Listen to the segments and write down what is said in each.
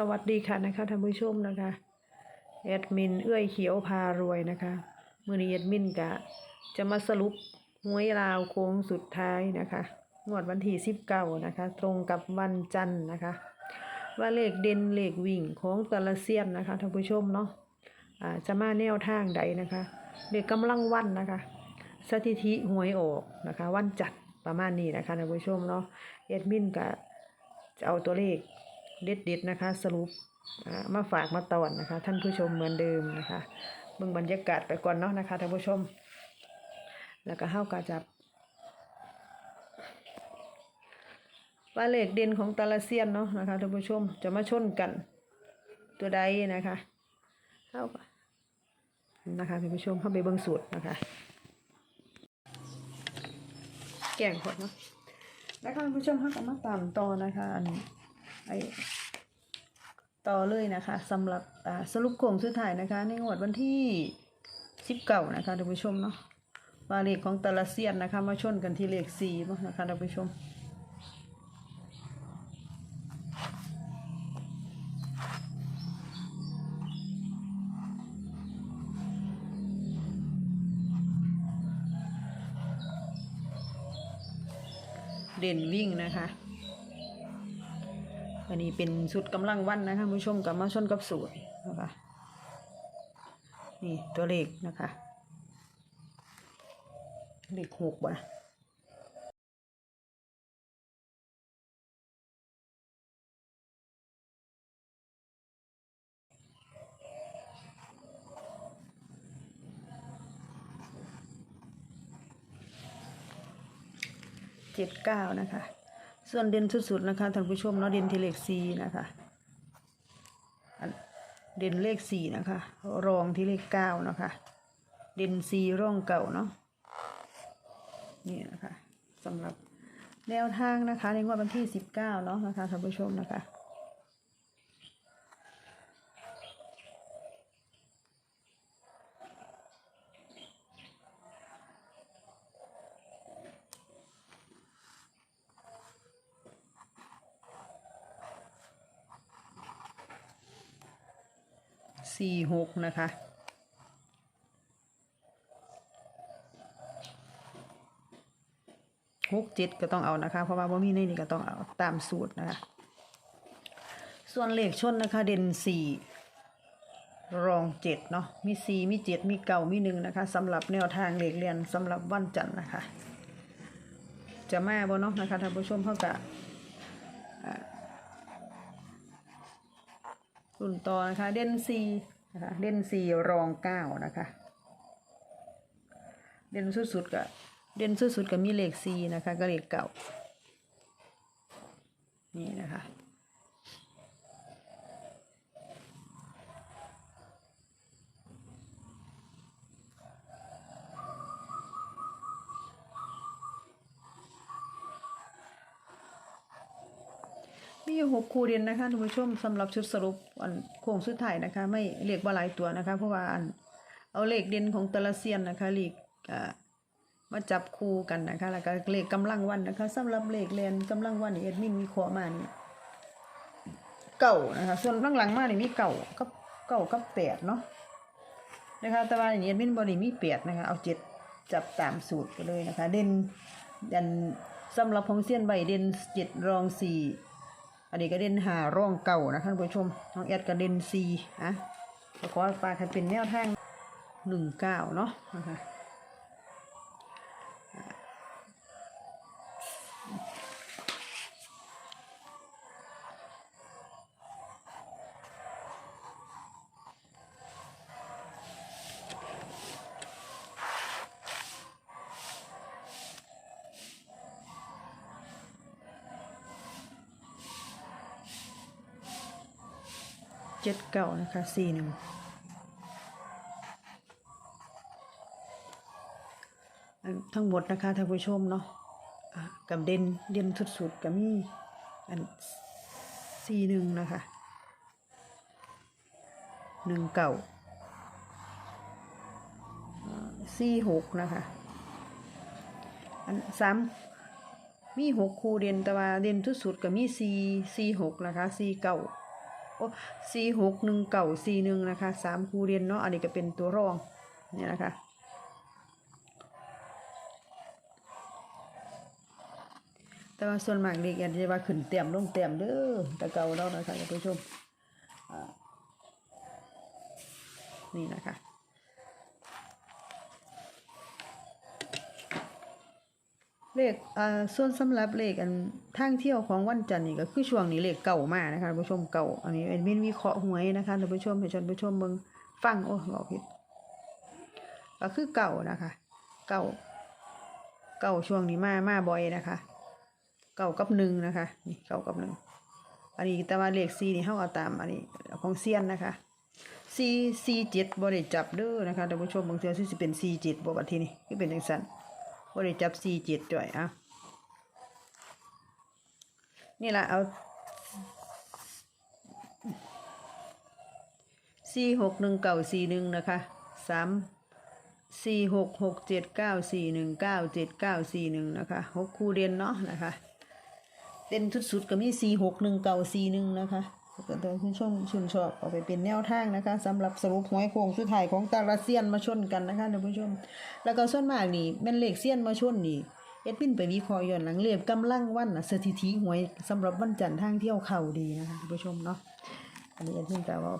สวัสดีค่ะนะคะท่านผู้ชมนะคะแอดมินเอื้อยเขียวพารวยนะคะมือนี้แอดมินกะจะมาสรุปหวยราวโค้งสุดท้ายนะคะงวดวันที่สิบเก้านะคะ ตรงกับวันจันทร์นะคะ ว่าเลขเด่นเลขวิ่งของแต่ละเซียนนะคะท่านผู้ชมเนาะอ่าจะมาแนวทางใดนะคะเลขกำลังวันนะคะ สถิติหวยออกนะคะ วันจัดประมาณนี้นะคะท่านผู้ชมเนาะแอดมินกะจะเอาตัวเลข เด็ดๆนะคะ สรุปมาฝากมาตอนนะคะ ท่านผู้ชมเหมือนเดิมนะคะเบิ่งบรรยากาศไปก่อนเนาะนะคะท่านผู้ชม แล้วก็เฮากาจับว่าเลขเด่นของตาลเซียนเนาะนะคะท่านผู้ชมจะมาชนกันตัวใดนะคะเฮานะคะท่านผู้ชมเข้าไปเบิ่งสูตรนะคะ แกงขดเนาะแล้วท่านผู้ชมเฮาก็มาตามต่อนะคะอัน ไอต่อเลยนะคะสำหรับสรุปโครงสุดท้ายนะคะ ในงวดวันที่สิบเก้านะคะท่านผู้ชมเนาะว่าเลขของแต่ละเซียนนะคะ มาชนกันที่เลขสี่เนาะนะคะท่านผู้ชมเด่นวิ่งนะคะ อันนี้เป็นสุดกำลังวันนะคะคุณผู้ชมกับมาชนกับสูตรนะคะนี่ตัวเลขนะคะเลขหกบ่นะเจ็ดเก้านะคะ ส่วนเด่นสุดๆนะคะท่านผู้ชมเนาะเด่นที่เลขสี่นะคะเด่นเลขสี่นะคะ รองที่เลขเก้านะคะ เด่นสี่ร่องเก่าเนาะนี่นะคะสำหรับแนวทางนะคะในงวดวันที่สิบเก้าเนาะนะคะท่านผู้ชมนะคะ สี่หกนะคะ หกเจ็ดก็ต้องเอานะคะ เพราะว่าบ่มีในนี้ก็ต้องเอาตามสูตรนะคะ ส่วนเลขชนนะคะ เด่นสี่รองเจ็ดเนาะ มีสี่มีเจ็ดมีเก่ามีหนึ่งนะคะสำหรับแนวทางเลขเรียนสำหรับวันจันทร์นะคะ จะมาบ่เนาะนะคะท่านผู้ชมเขากะ รุ่นต่อนะคะ เด่นซีนะคะเด่นซีรองเก้านะคะ เด่นสุดๆกับเด่นสุดๆกับมีเลขซีนะคะก็เลขเก่านี่นะคะ หกคูเรียนนะคะท่านผู้ชมสำหรับชุดสรุปอันโค้งสุดท้ายนะคะ ไม่เลขบ่าหลายตัวนะคะ เพราะว่าอันเอาเลขเด่นของแต่ละเซียนนะคะเลขอ่ามาจับคู่กันนะคะ แล้วก็เลขกำลังวันนะคะสำหรับเลขเรียนกำลังวันอีเอ็ดมินมีขอมานี่เก่านะคะ ส่วนข้างหลังมานี่มีเก่ากับเก่ากับแปดเนาะนะคะแต่ว่าอันนี้เอ็ดมินบอดี้มีแปดนะคะ เอาเจ็ดจับตามสูตรไปเลยนะคะ เด่นดันสำหรับของเซียนใบเด่นเจ็ดรองสี่ อันนี้ก็เด่นหาร่องเก่านะท่านผู้ชมน้องแอดก็เด่นซีอะขอฝากให้เป็นแนวทางหนึ่งเก้าเนาะนะคะ จ็ดเก้านะคะสี่หนึ่งทั้งหมดนะคะท่านผู้ชมเนาะะกับเด่นเด่นสุดๆกับมีอันสี่หนึ่งนะคะหนึ่งเก่าสี่หกนะคะอันสามมีหกคู่เด่นแต่ว่าเด่นสุดๆกับมีสี่สี่หกนะคะสี่เก้า โอ้สี่หกหนึ่งเก่าสี่หนึ่งนะคะสามคูเรียนเนาะอันนี้ก็เป็นตัวรองเนี่ยนะคะแต่ว่าส่วนมากเด็กอาจจะว่าขึ้นเต็มลงเต็มเด้อแต่เก่าเรานะคะท่านผู้ชมนี่นะคะ เลขอ่าส่วนสำหรับเลขอันทางเที่ยวของวันจันทร์นี่ก็คือช่วงนี้เลขเก่ามากนะคะท่านผู้ชมเก่าอันนี้เป็นมินวิเคราะห์หวยนะคะท่านผู้ชมให้ท่านผู้ชมเบิ่งฟังโอ้บอกผิดก็คือเก่านะคะ เก่า เก่าช่วงนี้มามาบ่อยนะคะ เก่ากับหนึ่งนะคะนี่เก่ากับหนึ่งอันนี้แต่ว่าเลขสี่นี่เฮาเอาตามอันนี้ของเซียนนะคะสี่สี่เจ็ดบ่ได้จับเด้อนะคะท่านผู้ชมบางเทื่อสิเป็นสี่เจ็ดบ่บัดทีนี้คือเป็นจังซั่น บ่ได้จับสี่จ็ดด้วยอะนี่ละเอาสี่หกหนึ่งเก่าสี่หนึ่งนะคะสามสี่หกหกเจ็ดเก้าสี่หนึ่งเก้าเจ็ดเก้าสี่หนึ่งนะคะหกคู่เรียนเนาะนะคะเด่นสุดๆก็มีสี่หกหนึ่งเก้าสี่หนึ่งนะคะ ก็ต้องชื่นชมชื่นชอบเอาไปเป็นแนวทางนะคะสำหรับสรุปหวยโค้งสุดท้ายของตาลาเซียนมาชนกันนะคะท่านผู้ชม แล้วก็ส่วนมากนี่แม่นเลขเซียนมาชนนี่เอ็ดวินไปวิเคราะห์ย้อนหลังเรียบกำลังวันน่ะสถิติหวยสำหรับวันจันทร์ทางเที่ยวเข่าดีนะคะท่านผู้ชมเนาะอันนี้เอ็ดวินแต่ว่า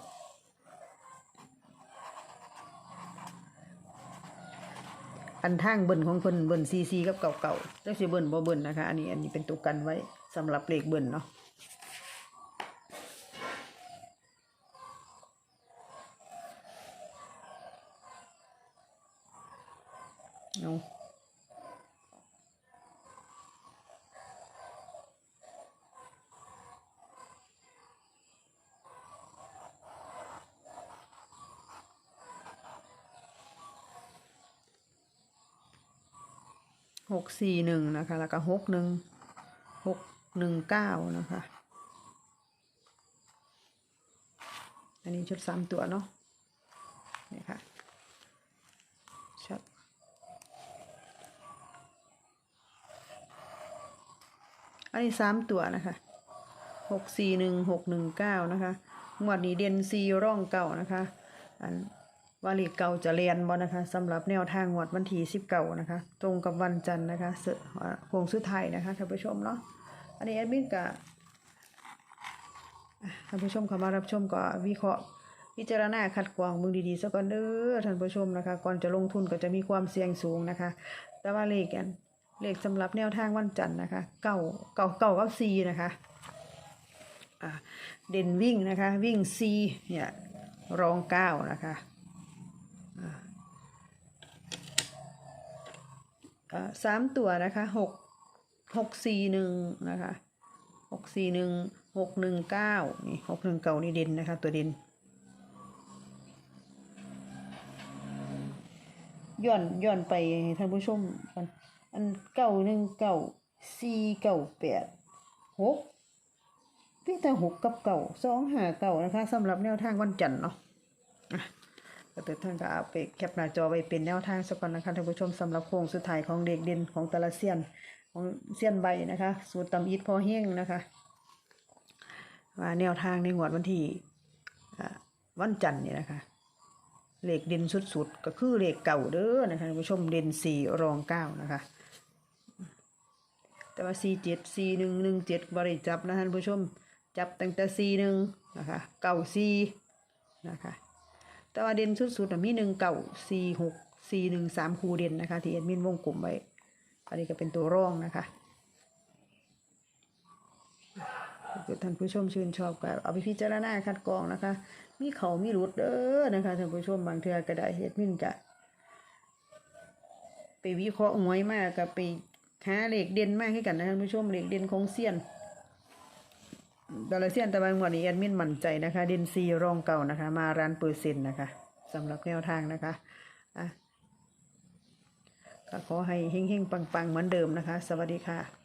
อันทางเบิ่นของเพิ่นเบิ่นซีซีกับเก่าๆแล้วสิเบิ่นบ่เบิ่นนะคะ อันนี้อันนี้เป็นตัวกันไว้สำหรับเลขเบิ่นเนาะเอา หกสี่หนึ่งนะคะ แล้วก็หกหนึ่งหกหนึ่งเก้านะคะ อันนี้ชุดสามตัวเนาะนี่ค่ะชัดอันนี้สามตัวนะคะหกสี่หนึ่งหกหนึ่งเก้านะคะงวดนี้เด่นซีร่องเก่านะคะ อัน วาลีเก่าจะเรียนบอนะคะสำหรับแนวทางงวดวันที่สิบเก่านะคะ ตรงกับวันจันทร์นะคะเสอ่าโคงสุดท้ายนะคะท่านผู้ชมเนาะอันนี้แอดมินกับท่านผู้ชมเข้ามารับชมก็วิเคราะห์พิจารณาคัดกรองเบิ่งดีๆซะก่อนเด้อท่านผู้ชมนะคะ ก่อนจะลงทุนก็จะมีความเสี่ยงสูงนะคะ แต่ว่าเลขกันเลขสำหรับแนวทางวันจันทร์นะคะเก้าเก้าเก้ากับซีนะคะเด่นวิ่งนะคะ วิ่งซีเนี่ยรองเก้านะคะอ่าอ่า สามตัวนะคะหกหกสี่หนึ่งนะคะหกสี่หนึ่งหกหนึ่งเก้านี่หกหนึ่งเก้านี่เด่นนะคะ ตัวเด่นย้อนย้อนไปท่านผู้ชมกันอันเก้าหนึ่งเก้าสี่เก้าแปดหกพี่แต่หกกับเก้าสองหาเก้านะคะสำหรับแนวทางวันจันทร์เนาะ อะก็ตัวท่านก็เอาไปแคปหน้าจอไว้เป็นแนวทางสักก่อนนะคะท่านผู้ชมสำหรับโค้งสุดท้ายของเด็กเด่นของแต่ละเซียนของเซียนใบนะคะ สูตรตำอีทพอเฮงนะคะว่าแนวทางในงวดวันที่วันจันทร์นี่นะคะเหลขเด่นสุดๆก็คือเหลขเก่าเด้อนะคะท่านผู้ชมเด่นสี่รองเก้านะคะแต่ว่าสี่เจ็ดสี่หนึ่งหนึ่งเจ็ดบริจับนะท่านผู้ชม จับตั้งแต่สี่หนึ่งนะคะเก่าสี่นะคะ แต่ว่าเด่นสุดๆน่ะมีหนึ่งเก่าสี่หกสี่หนึ่งสามคูเด่นนะคะ ที่เอ็ดมินวงกลุ่มไว้อันนี้ก็เป็นตัวร่องนะคะถ้าท่านผู้ชมชื่นชอบก็เอาไปพิจารณาคัดกรองนะคะ มีเขามีรุดเด้อนะคะท่านผู้ชมบางเทือก็ได้เฮ็ดมินจะไปวิเคราะห์หวยมากกับไปหาเหลขเด่นมากให้กันนะท่านผู้ชมเหลขเด่นของเซียน ดอลลาร์เซียนแต่บางวันนี้แอดมินมั่นใจนะคะดินซีรองเก่านะคะ มาร้านเปอร์เซ็นต์นะคะสำหรับแนวทางนะคะอะก็ขอให้เฮงๆ ปังๆ เหมือนเดิมนะคะ สวัสดีค่ะ